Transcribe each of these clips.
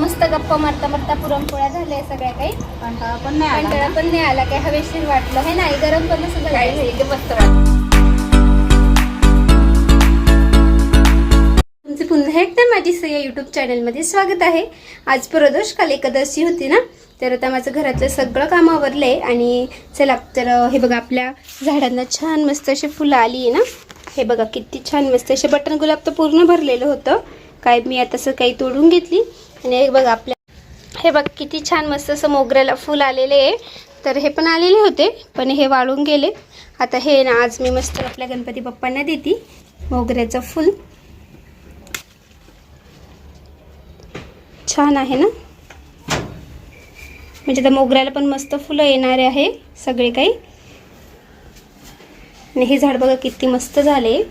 मस्त गप्पा मारता मारता पुरणपोळ्या झाल्या सगळ्या काही. कंटाळा पण नाही कंटाळा पण नाही आला काही हवेशीर वाटलं. हे नाही गरम पण असं काही ते मस्त. तुमचे पुन्हा एकदा माझी सगळ्या यूट्यूब चॅनलमध्ये स्वागत आहे. आज प्रदोष काल एकादशी होती ना तर आता माझं घरातलं सगळं काम आवरलं आहे आणि चला तर हे बघा आपल्या झाडांना छान मस्त अशी फुलं आली आहे ना. हे बघा किती छान मस्त असे बटन गुलाब तर पूर्ण भरलेलं होतं. काय मी आता असं काही तोडून घेतली. आणि हे बघ आपल्या हे बघ किती छान मस्त असं मोगऱ्याला फुल आलेले आहे. तर हे पण आलेले होते पण हे वाळून गेले. आता हे ना आज मी मस्त आपल्या गणपती बाप्पांना देते मोगऱ्याचं फुल. छान आहे ना? म्हणजे त्या मोगऱ्याला पण मस्त फुलं येणारे आहे सगळे काही. आणि हे झाड बघा किती मस्त झाले.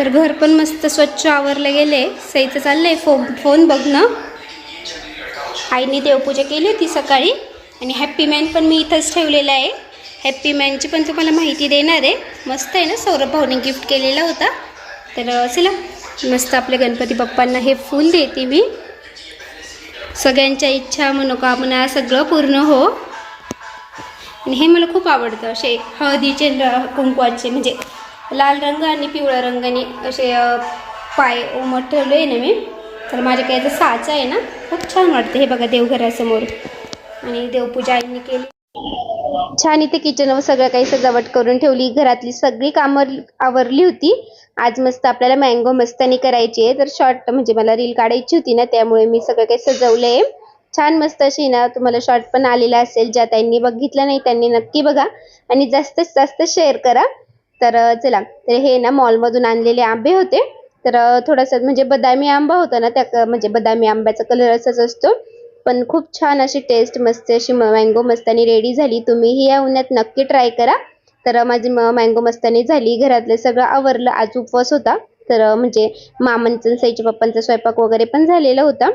तर घर पण मस्त स्वच्छ आवरलं गेले. सईचं चाललंय फो फोन बघणं. आईने देवपूजा केली होती सकाळी आणि हॅप्पी मॅन पण मी इथंच ठेवलेला आहे. हॅप्पी मॅनची पण तुम्हाला माहिती देणार आहे. मस्त आहे ना सौरभ भाऊने गिफ्ट केलेला होता. तर चला मस्त आपल्या गणपती बाप्पांना हे फूल देते मी. सगळ्यांच्या इच्छा मनोकामना सगळं पूर्ण हो. आणि हे मला खूप आवडतं असे हळदीचे कुंकवाचे म्हणजे लाल रंग आणि पिवळ्या रंगाने असे पाय उमट ठेवले आहे ना मी. तर माझ्या याचा साचा आहे ना खूप छान वाटते हे बघा देवघरासमोर. आणि देवपूजा आईने केली. छान इथे किचनवर सगळं काही सजावट करून ठेवली. घरातली सगळी कामं आवरली होती. आज मस्त आपल्याला मँगो मस्तानी करायची आहे. तर शॉर्ट म्हणजे मला रील काढायची होती ना त्यामुळे मी सगळं काही सजवलं आहे छान मस्त अशी ना तुम्हाला शॉर्ट पण आलेला असेल. ज्या त्यांनी बघितलं नाही त्यांनी नक्की बघा. आणि जास्तीत जास्त शेअर करा. तर चला. तर हे ना मॉलमधून आणलेले आंबे होते. तर थोडंसं थोडासा म्हणजे बदामी आंबा होता ना त्या म्हणजे बदामी आंब्याचा कलर असाच असतो. पण खूप छान अशी टेस्ट मस्त अशी मँगो मस्तानी रेडी झाली. तुम्हीही या उन्हात नक्की ट्राय करा. तर माझी मँगो मस्तानी झाली. घरातलं सगळं आवरलं. आज उपवास होता. तर म्हणजे मामांचं साईच्या पप्पांचा स्वयंपाक वगैरे पण झालेला होता.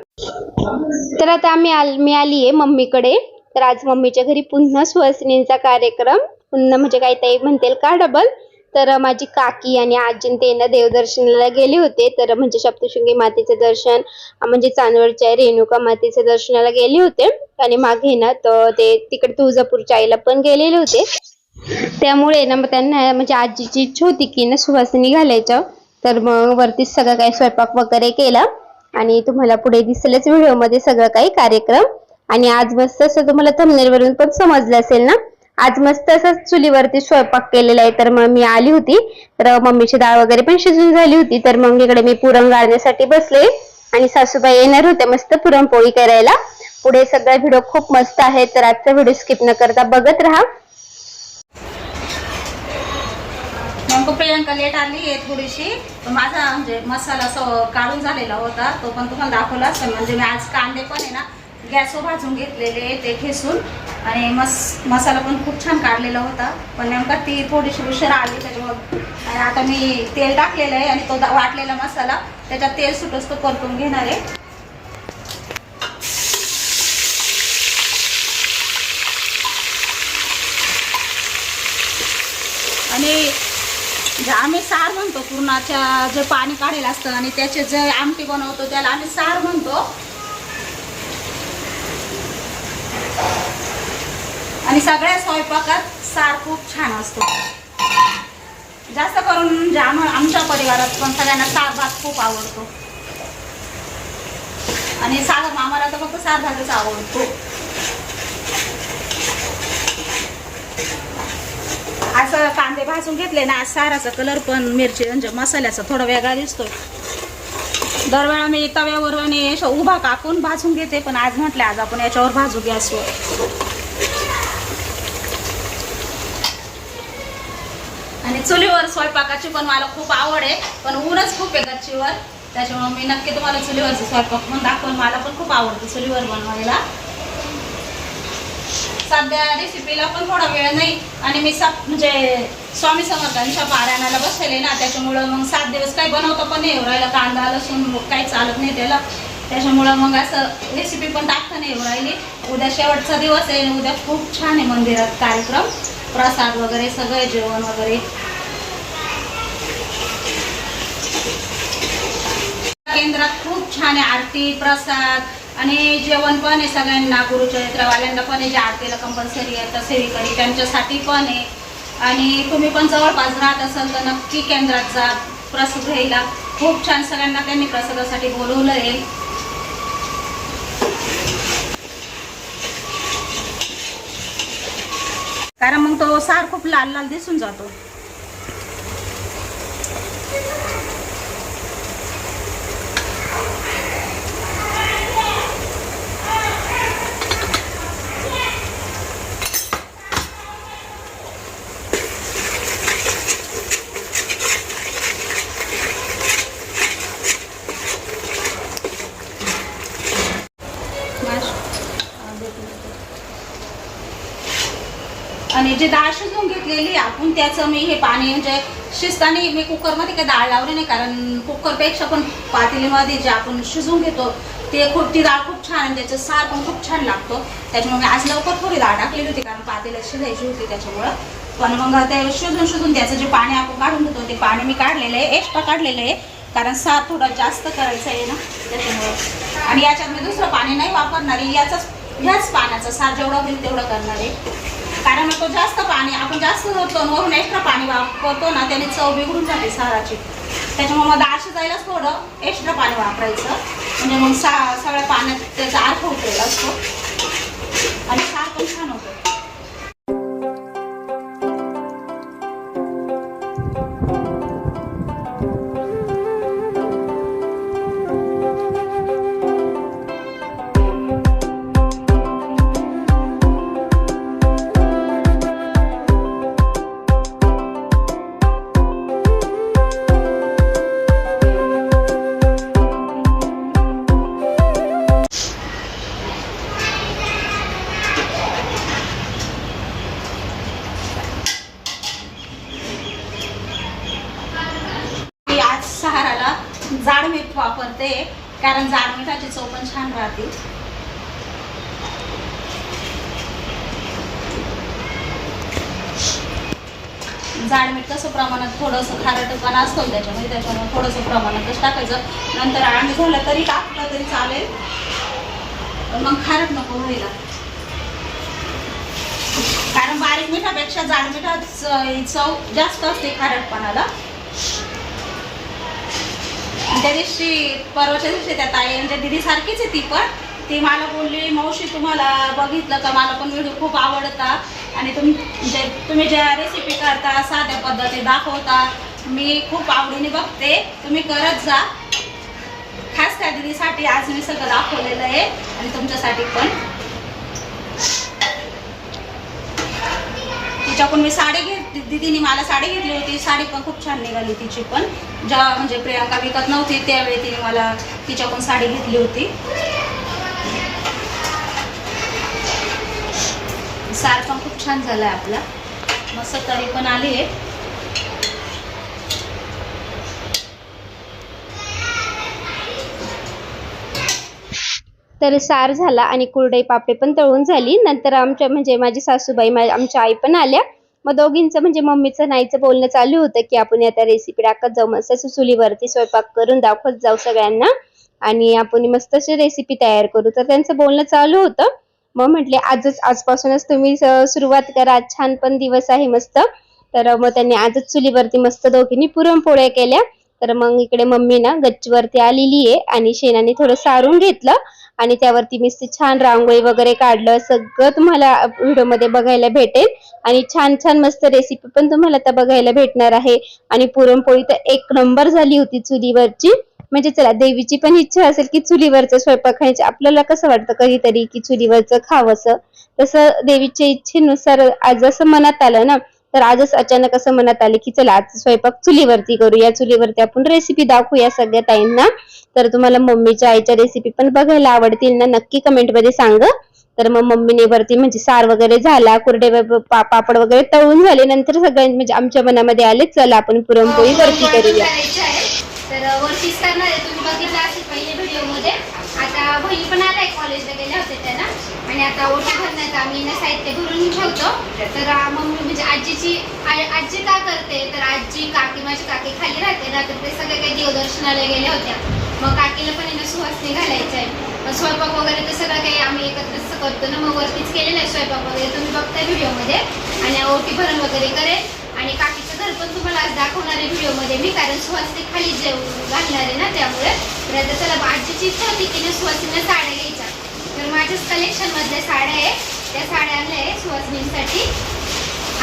तर आता आम्ही आल मी आली आहे मम्मीकडे. तर आज मम्मीच्या घरी पुन्हा सुहासिनींचा कार्यक्रम. पुन्हा म्हणजे काही ताई म्हणतील का डबल तर माझी काकी आणि आजी ते ना देवदर्शनाला गेले होते. तर म्हणजे सप्तशृंगी मातेचे दर्शन म्हणजे चांदवडच्या रेणुका मातेच्या दर्शनाला गेले होते. आणि मागे ना तर ते तिकडे तुळजापूरच्या आईला पण गेलेले होते. त्यामुळे ना मग त्यांना म्हणजे आजीची इच्छा होती की ना सुवासिनी घालायचं. तर मग वरतीच सगळं काही स्वयंपाक वगैरे केला. आणि तुम्हाला पुढे दिसेलच व्हिडिओमध्ये सगळं काही कार्यक्रम. आणि आज बस तसं तुम्हाला thumbnail वरून पण समजलं असेल ना? आज मस्त असंच चुलीवरती स्वयंपाक केलेला आहे. तर मग मी आली होती. तर मम्मीची डाळ वगैरे पण शिजून झाली होती. तर मग इकडे मी पुरण गाळण्यासाठी बसले. आणि सासूबाई येणार होत्या मस्त पुरणपोळी करायला. पुढे सगळा व्हिडिओ खूप मस्त आहे तर आजचा व्हिडिओ स्किप न करता बघत राहा. नेमकं प्रियांका लेट आली आहे थोडीशी. माझा म्हणजे मसाला काढून झालेला होता. तो पण तुम्हाला दाखवला म्हणजे मी आज कांदे पण आहे ना गॅसवर भाजून घेतलेले ते खेसून आणि मस मसाला पण खूप छान काढलेला होता. पण नेमका ती थोडीशी उशीर आली त्याच्यामुळे. आणि आता मी तेल टाकलेलं आहे आणि तो दा- वाटलेला मसाला. त्याच्यात तेल सुटोस तो परतून घेणार आहे. आणि जे आम्ही सार म्हणतो पूर्णाच्या जे पाणी काढेल असतं आणि त्याचे जे आमटी बनवतो त्याला आम्ही सार म्हणतो. आणि सगळ्या स्वयंपाकात सार खूप छान असतो. जास्त करून म्हणजे आम आमच्या परिवारात पण सगळ्यांना सार भात खूप आवडतो. आणि सागर मामाला तर फक्त सार भातच आवडतो. असं कांदे भाजून घेतले ना आज साराचा कलर पण मिरची म्हणजे मसाल्याचा थोडा वेगळा दिसतोय. दरवेळा मी तव्यावर आणि उभा कापून भाजून घेते पण आज म्हटलं आज आपण याच्यावर भाजू गॅसवर. चुलीवर स्वयंपाकाची पण मला खूप आवड आहे. पण ऊनच खूप आहे गच्चीवर. त्याच्यामुळे मी नक्की तुम्हाला चुलीवरचं स्वयंपाक पण दाखवून मला पण खूप आवडतं चुलीवर बनवायला. सध्या रेसिपीला पण थोडा वेळ नाही. आणि मी सा म्हणजे स्वामी समर्थांच्या पारायणाला बसले ना त्याच्यामुळं मग सात दिवस काही बनवता पण नाही राहिलं. कांदा लसूण काही चालत नाही त्याला. त्याच्यामुळं मग असं रेसिपी पण टाकता नाही येऊ राहिली. उद्या शेवटचा दिवस आहे उद्या खूप छान आहे मंदिरात कार्यक्रम. प्रसाद वगैरे सगळे जेवण वगैरे. खूप छान आहे आरती प्रसाद आणि जेवण पण आहे सगळ्यांना. गुरुचरित्रवाल्यांना पण आहे जे आरतीला कंपल्सरी आहे तर सेवेकरी त्यांच्यासाठी पण आहे. आणि तुम्ही पण जवळपास राहत असाल तर नक्की केंद्रात जा. प्रसाद घ्यायला. खूप छान सगळ्यांना त्यांनी प्रसादासाठी बोलवलं आहे कारण मग तो सार खूप लाल लाल दिसून जातो माश- हा, देते, देते. आणि जे डाळ शिजवून घेतलेली त्याचं मी हे पाणी म्हणजे शिजताना मी कुकरमध्ये काही डाळ लावली नाही कारण कुकरपेक्षा पण पातेलीमध्ये जे आपण शिजवून घेतो ते खूप ती डाळ खूप छान आणि त्याचं सार पण खूप छान लागतो. त्याच्यामुळे मी आज लवकर थोडी डाळ टाकलेली होती कारण पातेला शिजायची होती त्याच्यामुळं. पण मग ते शिजून शिजून त्याचं जे पाणी आपण काढून घेतो ते पाणी मी काढलेलं आहे एक्स्ट्रा काढलेलं आहे कारण सार थोडा जास्त करायचं आहे ना त्याच्यामुळं. आणि याच्यात मी दुसरं पाणी नाही वापरणार आहे याचाच ह्याच पाण्याचा सार जेवढा होईल तेवढं करणार आहे. कारण तो जास्त पाणी आपण जास्त होतो वरून एक्स्ट्रा पाणी वापरतो ना त्याने चव बिघडून जाते साराची. त्याच्यामुळे मग डाळ शिजायलाच थोडं एक्स्ट्रा पाणी वापरायचं. म्हणजे मग सा सगळ्या पाण्यात त्याचा अर्थ होतो असतो. आणि सार पण छान होतो. थोडंसं असतो त्याच्यामध्ये त्याच्यामुळे थोडंसं प्रमाणातच टाकायचं. नंतर आम्ही झालं तरी टाकलं तरी चालेल. पण मग खारट नको व्हायला. कारण बारीक मिठापेक्षा जाड मिठाच चव जास्त असते खारटपणाला. त्या दिवशी परवाच्या दिवशी त्या ताई म्हणजे दिदी सारखीच आहे ती पण. ती मला बोलली मावशी तुम्हाला बघितलं का? मला पण व्हिडिओ खूप आवडता. आणि तुम म्हणजे तुम्ही ज्या रेसिपी करता साध्या पद्धती दाखवता मी खूप आवडीने बघते. तुम्ही करत जा. खास त्या दिदीसाठी आज मी सगळं दाखवलेलं आहे आणि तुमच्यासाठी पण. तिच्याकडून मी साडी घेत दिदीने मला साडी घेतली होती. साडी पण खूप छान निघाली तिची पण. ज्या म्हणजे प्रियांका विकत नव्हती त्यावेळी तिने मला तिच्याकडून साडी घेतली होती. सार पण खूप छान झालाय आपला. मस्त तरी पण आली आहे तर सार झाला आणि कुरडई पापडे पण तळून झाली. नंतर आमच्या म्हणजे माझी सासूबाई आमच्या आई पण आल्या. मग दोघींचं म्हणजे मम्मीचं नाहीचं बोलणं चालू होतं की आपण आता रेसिपी टाकत जाऊ. मस्त असं चुलीवरती स्वयंपाक करून दाखवत जाऊ सगळ्यांना. आणि आपण मस्त अशी रेसिपी तयार करू. तर त्यांचं बोलणं चालू होतं. मग म्हटले आजच आजपासूनच तुम्ही सुरुवात करा. छान पण दिवस आहे मस्त. तर मग त्यांनी आजच चुलीवरती मस्त दोघींनी पुरणपोळ्या केल्या. तर मग इकडे मम्मी ना गच्चीवरती आलेली आहे. आणि शेणाने थोडं सारून घेतलं. आणि त्यावरती मी छान रांगोळी वगैरे काढलं. सगळं तुम्हाला व्हिडिओमध्ये बघायला भेटेल. आणि छान छान मस्त रेसिपी पण तुम्हाला आता बघायला भेटणार आहे. आणि पुरणपोळी तर एक नंबर झाली होती चुलीवरची. म्हणजे चला देवीची पण इच्छा असेल की चुलीवरचं स्वयंपाक खायचं. आपल्याला कसं वाटतं कधीतरी की चुलीवरचं खावंसं? तसं देवीच्या इच्छेनुसार आज असं मनात आलं ना तर आजच अचानक असं मनात आले की चला आज स्वयंपाक चुलीवरती करूया चुलीवरती आपण रेसिपी दाखवूया सगळ्या ताईंना. तर तुम्हाला मम्मीच्या आईच्या रेसिपी पण बघायला आवडतील ना नक्की कमेंटमध्ये सांगा. तर मग मम्मीने वरती म्हणजे सार वगैरे झाला कुरडे पापड वगैरे तळून झाले. नंतर सगळ्यां म्हणजे आमच्या मनामध्ये आले चला आपण पुरणपोळी वरती करूया. तर वरतीच करणार आहे. तुम्ही बघितलं असेल पहिले व्हिडिओमध्ये आता बहिणी पण आलाय कॉलेजला गेल्या होत्या त्यांना आणि आता ओटा भरण्यात आम्ही ना साहित्य भरून ठेवतो. तर मग मम्मी म्हणजे आजीची आजी का करते? तर आजी काकी माझी काकी खाली राहते. ना तर ते सगळे काही देवदर्शनाला गेल्या होत्या. मग काकीला पण यांना ना सुवासनी घालायचं आहे मग स्वयंपाक वगैरे तर सगळं काही आम्ही एकत्रच करतो ना. मग वरतीच केलेलं आहे स्वयंपाक वगैरे. तुम्ही बघताय व्हिडिओमध्ये. आणि ओटी भरण वगैरे करेल आणि काकीचं घर पण तुम्हाला आज दाखवणार आहे व्हिडिओमध्ये मी कारण सुहासनी खाली जेव घालणार आहे ना त्यामुळे. तर आता चला आजीची इच्छा होती की ना सुहासींना साड्या घ्यायच्या. तर माझ्याच कलेक्शनमधल्या साड्या आहे त्या साड्या आणल्या आहे सुहासिनींसाठी.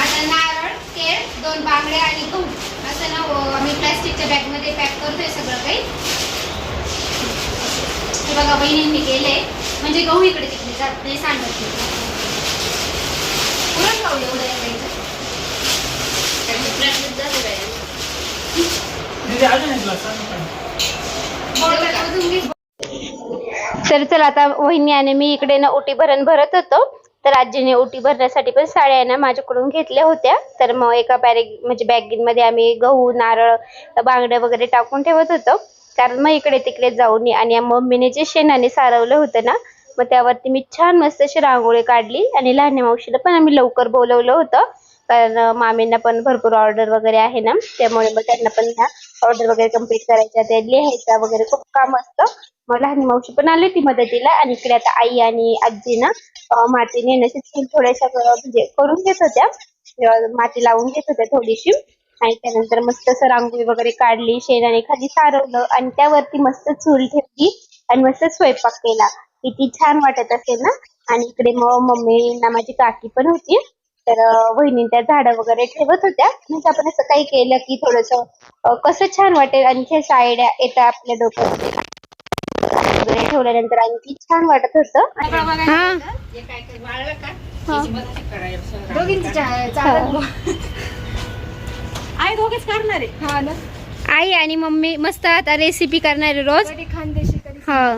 आता नारळ केळ दोन बांगड्या आणि गहू असं ना आम्ही प्लॅस्टिकच्या बॅगमध्ये पॅक करतोय सगळं काही. हे बघा बहिणींनी केले म्हणजे गहू इकडे तिकडे जात नाही सांडत नाही. पुरण गाऊ एवढं यायचं दीदी अजून? तर चला आता वहिनी आणि मी इकडे ना ओटी भरण भरत होतो. तर आजीने ओटी भरण्यासाठी पण साड्या आहे ना माझ्याकडून घेतल्या होत्या. तर मग एका बॅग म्हणजे बॅगीमध्ये आम्ही गहू नारळ बांगड्या वगैरे टाकून ठेवत होतो. कारण मग इकडे तिकडे जाऊन आणि मम्मीने जे शेणाने सारवलं होतं ना मग त्यावरती मी छान मस्त अशी रांगोळी काढली आणि लहान मावशीला पण आम्ही लवकर बोलवलं होतं. कारण मामींना पण भरपूर ऑर्डर वगैरे आहे ना त्यामुळे मग त्यांना पण ह्या ऑर्डर वगैरे कंप्लीट करायच्या ते लिहायचा वगैरे खूप काम असतं. मग लहान मावशी पण आली होती मदतीला आणि इकडे आता आई आणि आजी ना माती मातीने थोड्याशा म्हणजे करून घेत होत्या. माती लावून घेत होत्या थोडीशी. आणि त्यानंतर मस्त असं रांगोळी वगैरे काढली शेणाने खाली सारवलं आणि त्यावरती मस्त चूल ठेवली आणि मस्त स्वयंपाक केला. किती छान वाटत असेल ना? आणि इकडे मग मम्मीना माझी काकी पण होती. तर वहिनी त्या झाडं वगैरे ठेवत होत्या. म्हणजे आपण असं काही केलं की थोडस कसं छान वाटेल आणखी अशा आयडिया येतात आपल्या डोक्यामध्ये. वगैरे ठेवल्यानंतर आणखी छान वाटत होतं. हा. आई दोघेच करणार. आहे हा ना. आई आणि मम्मी मस्त आता रेसिपी करणारे रोज. कधी खानदेशी कधी हा.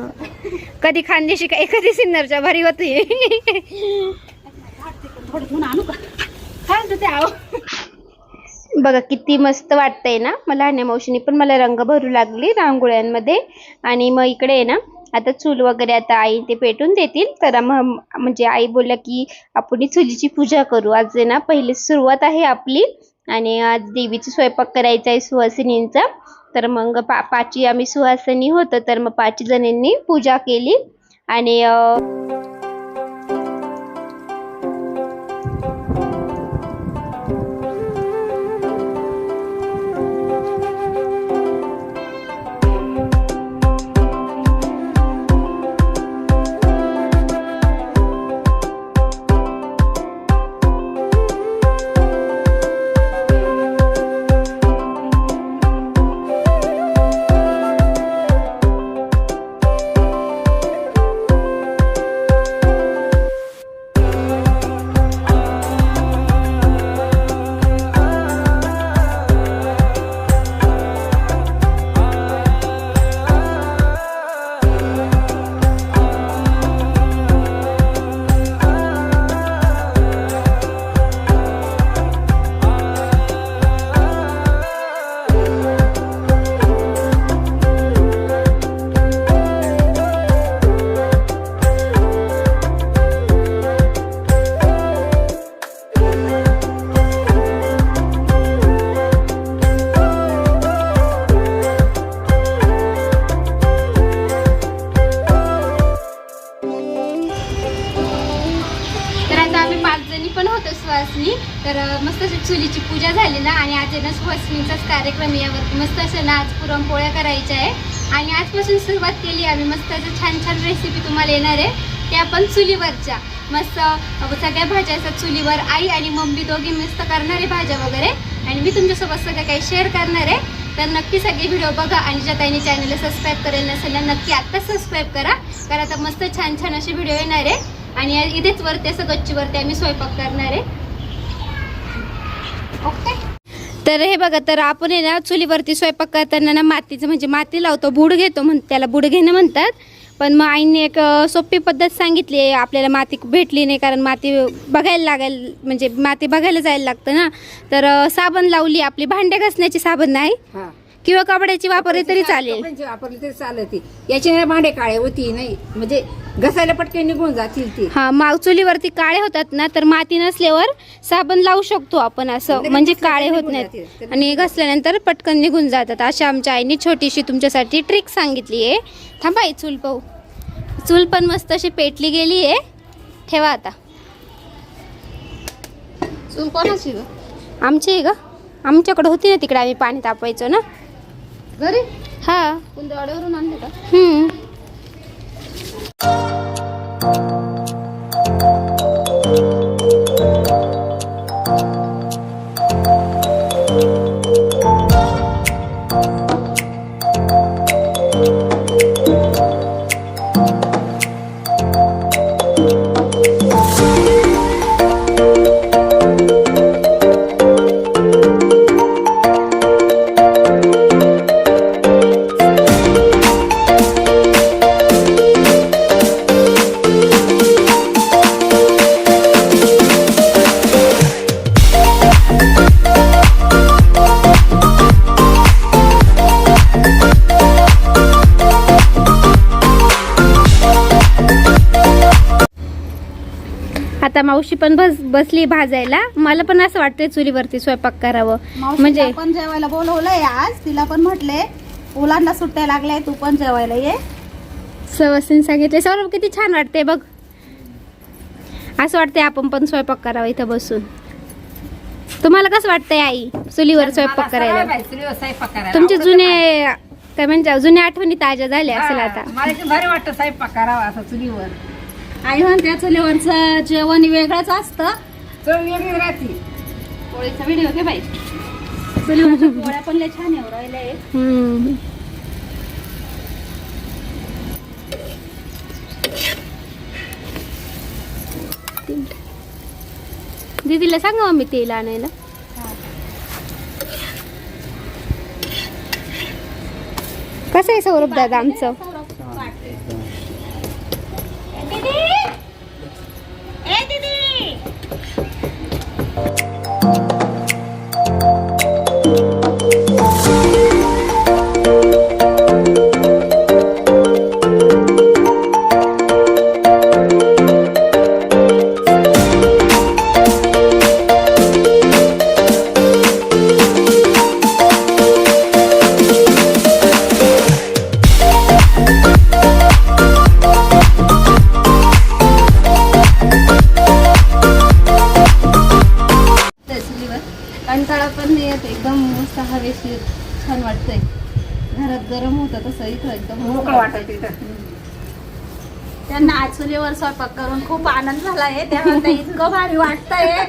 कधी खानदेशी काही कधी सिन्नरच्या भारी होती थोडं घेऊन आणू का? काय म्हणतो ते आहो? बघा किती मस्त वाटतंय ना? मला आणि मावशीने पण मला रंग भरू लागली रांगोळ्यांमध्ये आणि मग इकडे आहे ना आता चूल वगैरे आता आई ते पेटून देतील. तर मग म्हणजे आई बोलल्या की आपण चुलीची पूजा करू. आज आहे ना पहिली सुरुवात आहे आपली. आणि आज देवीचा स्वयंपाक करायचा आहे सुहासिनींचा. तर मग पा पाची आम्ही सुहासिनी होतो. तर मग पाच जणींनी पूजा केली. आणि पण होतो सुहासनी. तर मस्त अशी चुलीची पूजा झाली ना आणि आज आहे ना सुहासनीचाच कार्यक्रम यावरती. मस्त असं ना आज पुरणपोळ्या करायच्या आहे. आणि आजपासून सुरुवात केली आम्ही. मस्त असं छान छान रेसिपी तुम्हाला येणार आहे. त्या पण चुलीवरच्या. मस्त सगळ्या भाज्या असतात चुलीवर आई आणि मम्मी दोघी मस्त करणार आहे भाज्या वगैरे. आणि मी तुमच्यासोबत सगळं काही शेअर करणार आहे. तर नक्की सगळे व्हिडिओ बघा आणि ज्या ताईने चॅनलला सबस्क्राईब करेल नसेल ना नक्की आत्ताच सबस्क्राईब करा. कारण आता मस्त छान छान असे व्हिडिओ येणार आहे. आणि इथेच वरती असं गच्चीवरती आम्ही स्वयंपाक करणार आहे. ओके. तर हे बघा तर आपण आहे ना चुलीवरती स्वयंपाक करताना ना मातीचं म्हणजे माती लावतो बुड घेतो म्हण त्याला बुड घेणं म्हणतात. पण मग आईने एक सोपी पद्धत सांगितली आहे आपल्याला माती भेटली नाही कारण माती बघायला लागायला म्हणजे माती बघायला जायला लागतं ना. तर साबण लावली आपली भांडे घासण्याची साबण नाही. किंवा कपड्याची वापरली तरी चालेल. कपड्यांची वापरली तरी चालते. याची नाही भांडे काळे होती नाही. म्हणजे घसायला पटकन निघून जातील ती. हा माग चुलीवरती काळे होतात ना तर माती नसल्यावर साबण लावू शकतो आपण असं. म्हणजे घासल्यावर काळे होत नाहीत. आणि घासल्यानंतर पटकन निघून जातात. अशा आमच्या आईने छोटीशी तुमच्यासाठी ट्रिक सांगितली आहे. थांबा ही चूल पाहू. चूल पण मस्त अशी पेटली गेली आहे. ठेवा आता. चूल कोणाची ग? आमची आहे ग. आमच्याकडे होती ना तिकडे आम्ही पाणी तापवायचो ना. घरी? हा. कुंदवाड्यावरून आणले का? आता मावशी पण बस बसली भाजायला. मला पण असं वाटतंय चुलीवरती स्वयंपाक करावं. म्हणजे पण जेवायला बोलवलंय आज. तिला पण म्हटले मुलांना सुट्ट्या लागल्या तू पण जेवायला ये. सवसीन सांगितले. सौरभ किती छान वाटते बघ. असं वाटतंय आपण पण स्वयंपाक करावा इथं बसून. तुम्हाला कसं वाटतंय आई चुलीवर स्वयंपाक करायला? तुमचे जुने काय म्हणजे जुन्या आठवणी ताज्या झाल्या असेल आता. मला भारी वाटतं स्वयंपाक करावा असं चुलीवर. आई म्हणते चुलीवरचं जेवण वेगळंच असतं. चव वेगळी राहते. पोळीचा व्हिडिओ घे बाई. चुलीवरच्या पोळ्या पण लय छान येऊ राहिले हम्म. दीदीला सांगा मी तेल आणायला. कसं आहे सौरभ दादा आमचं? स्वयंपाक करून खूप आनंद झाला आहे. त्या इतकं भारी वाटतंय.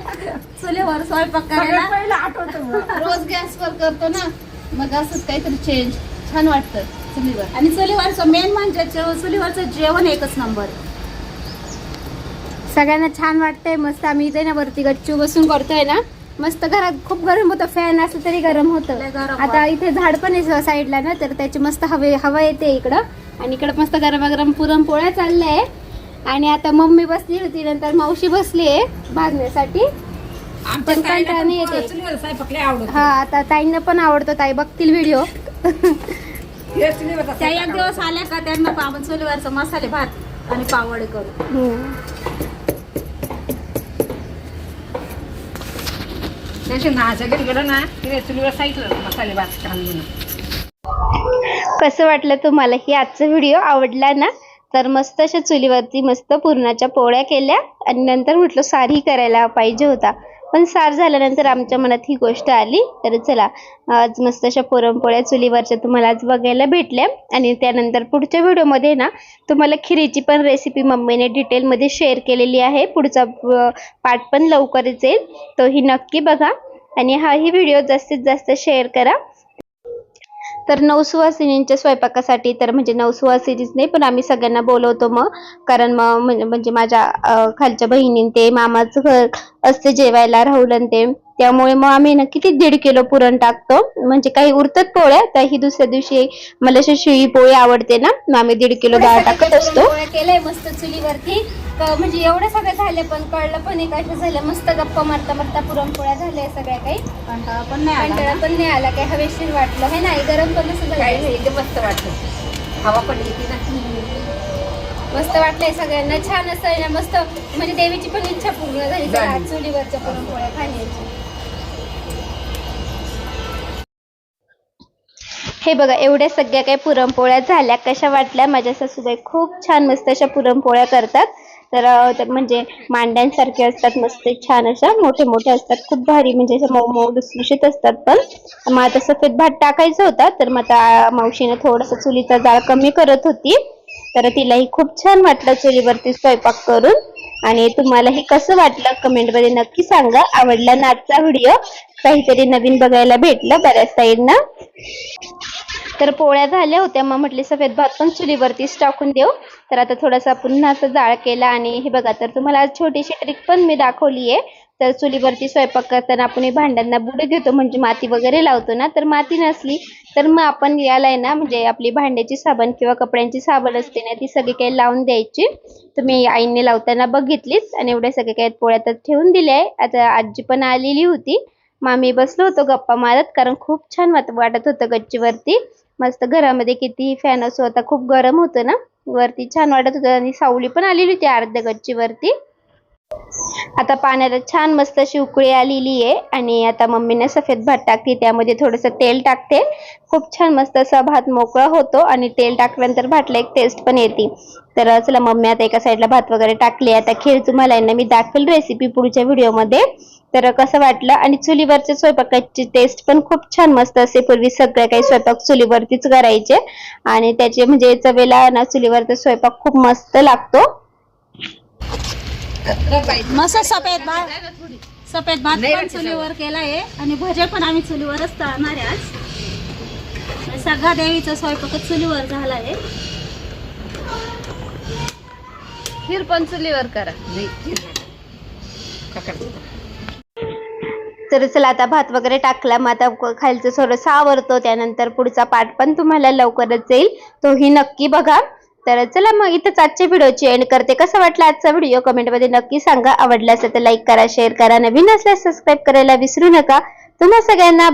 चुलीवर स्वयंपाक करायला. पहिलं आठवतं. रोज गॅसवर करतो ना मग असंच काहीतरी चेंज छान वाटतं चुलीवर. आणि चुलीवरचं मेन म्हणजे जे- चुलीवरचं जेवण एकच नंबर सगळ्यांना छान वाटतंय मस्त आम्ही इथे ना वरती गच्चू बसून करतोय ना. मस्त घरात खूप गरम होतं फॅन असं तरी गरम होतं. लय गरम आता इथे झाड पण आहे साईडला ना तर त्याची मस्त हवे हवा येते इकडं. आणि इकडं मस्त गरमागरम पुरणपोळ्या चालल्या आणि आता मम्मी बसली होती नंतर मावशी बसली आहे भाजण्यासाठी. पण कंटाळा येते. हा आता ताईंना पण आवडतो ताई बघतील व्हिडिओ त्या एक दिवस आल्या का त्यांना आपण चुलीवरचं मसाले भात आणि पावडे करू. कसं वाटलं तुम्हाला ही आजचा व्हिडिओ आवडला ना? तर मस्त अशा चुलीवरती मस्त पुरणाच्या पोळ्या केल्या आणि नंतर म्हटलं सारही करायला पाहिजे होता. पण सार झाल्यानंतर आमच्या मनात ही गोष्ट आली. तर चला आज मस्त अशा पुरणपोळ्या चुलीवरच्या तुम्हाला आज बघायला भेटल्या. आणि त्यानंतर पुढच्या व्हिडिओमध्ये ना तुम्हाला खिरीची पण रेसिपी मम्मीने डिटेलमध्ये शेअर केलेली आहे. पुढचा पार्ट पण लवकरच येईल. तोही नक्की बघा. आणि हाही व्हिडिओ जास्तीत जास्त शेअर करा. तर नऊ सुवासिनींच्या स्वयंपाकासाठी तर म्हणजे नऊ सुवासिनीच नाही पण आम्ही सगळ्यांना बोलवतो मग. कारण मग म्हणजे माझ्या खालच्या बहिणीं ते मामाचं घर असते जेवायला राहुल ते. त्यामुळे मग आम्ही ना किती दीड किलो पुरण टाकतो. म्हणजे काही उरतात पोळ्या तर ही दुसऱ्या दिवशी मला अशी शिळी पोळी आवडते ना. मग आम्ही दीड किलो डाळ टाकत असतो. केलंय मस्त चुलीवरती. क- म्हणजे एवढं सगळं झालं पण कळलं पण नाही काय झालं मस्त गप्पा मारता मारता पुरणपोळ्या झाल्या सगळ्या काही. कंटाळा पण नाही कंटाळा. पण नाही आला. काही हवेशीर वाटलं. हे नाही गरम पण असं काय झालं नाही ते मस्त वाटलं. हवा पण येते ना. मस्त वाटलंय सगळ्यांना. छान असं मस्त. म्हणजे देवीची पण इच्छा पूर्ण झाली. चुलीवरच्या पुरणपोळ्या खाण्याची. हे बघा एवढ्या सगळ्या काही पुरणपोळ्या झाल्या. कशा वाटल्या? माझ्या सासूबाई खूप छान मस्त अशा पुरणपोळ्या करतात. तर म्हणजे मांड्यांसारखे असतात मस्त छान अशा मोठे मोठे असतात. खूप भारी म्हणजे असं मऊ मऊ लुसलुशीत असतात पण. मग आता सफेद भात टाकायचा होता तर मग आता मावशीने थोडंसं चुलीचा जाळ कमी करत होती. तर तिलाही खूप छान वाटलं चुलीवरती स्वयंपाक करून. आणि तुम्हालाही कसं वाटलं कमेंटमध्ये नक्की सांगा. आवडला ना व्हिडिओ. काहीतरी नवीन बघायला भेटलं बऱ्याच साईडनं तर पोळ्या झाल्या होत्या. मग म्हटले सफेद भात पण चुलीवरतीच टाकून देऊ. तर आता थोडासा पुन्हा असं जाळ केला आणि हे बघा तर तुम्हाला आज छोटीशी ट्रिक पण मी दाखवली आहे तर चुलीवरती स्वयंपाक करताना आपण भांड्यांना बुडे घेतो म्हणजे माती वगैरे लावतो ना तर माती नसली तर मग आपण याला आहे ना म्हणजे आपली भांड्याची साबण किंवा कपड्यांची साबण असते ना ती सगळी काही लावून द्यायची. तुम्ही आईने लावताना बघितलीच आणि एवढ्या सगळ्या काही पोळ्या तर ठेवून दिल्या आहे. आता आजी पण आलेली होती. आम्ही बसलो होतो गप्पा मारत कारण खूप छान वाट वाटत होतं गच्चीवरती. मस्त घरामध्ये कितीही फॅन असो आता खूप गरम होतं ना. वरती छान वाटत होतं आणि सावली पण आलेली होती अर्ध्या गच्चीवरती. आता पाण्याला छान मस्त अशी उकळी आलेली आहे आणि आता मम्मीने सफेद भात टाकते त्यामध्ये थोडंसं तेल टाकते. खूप छान मस्त असा भात मोकळा होतो आणि तेल टाकल्यानंतर भातला एक टेस्ट पण येते. तर चला मम्मी आता एका साईडला भात वगैरे टाकले आता खीर तुम्हाला यांना मी दाखवेल रेसिपी पुढच्या व्हिडिओमध्ये तर कसं वाटलं? आणि चुलीवरच्या स्वयंपाकाची टेस्ट पण खूप छान मस्त असे. पूर्वी सगळं काही स्वयंपाक चुलीवरतीच करायचे. आणि त्याचे म्हणजे चवेला ना चुलीवरचा स्वयंपाक खूप मस्त लागतो. मस्त सफेद भात. सफेद भात पण चुलीवर केलाय. आणि भजे पण आम्ही चुलीवरच तळणार आहे आज. आणि सगळा देवीचा स्वयंपाक चुलीवर झालाय. खीर पण चुलीवर करा नाही खीर नाही. काकडीचं. तर चला आता भात वगैरे टाकला. मग आता खालचं थोडंसं आवरतो त्यानंतर पुढचा पार्ट पण तुम्हाला लवकरच येईल. तोही नक्की बघा. तर चला मग इथंच आजच्या व्हिडिओची एंड करते. कसं वाटलं आजचा व्हिडिओ? कमेंटमध्ये नक्की सांगा. आवडला असेल तर लाईक करा शेअर करा. नवीन असल्यास सबस्क्राईब करायला विसरू नका. तुम्हा सगळ्यांना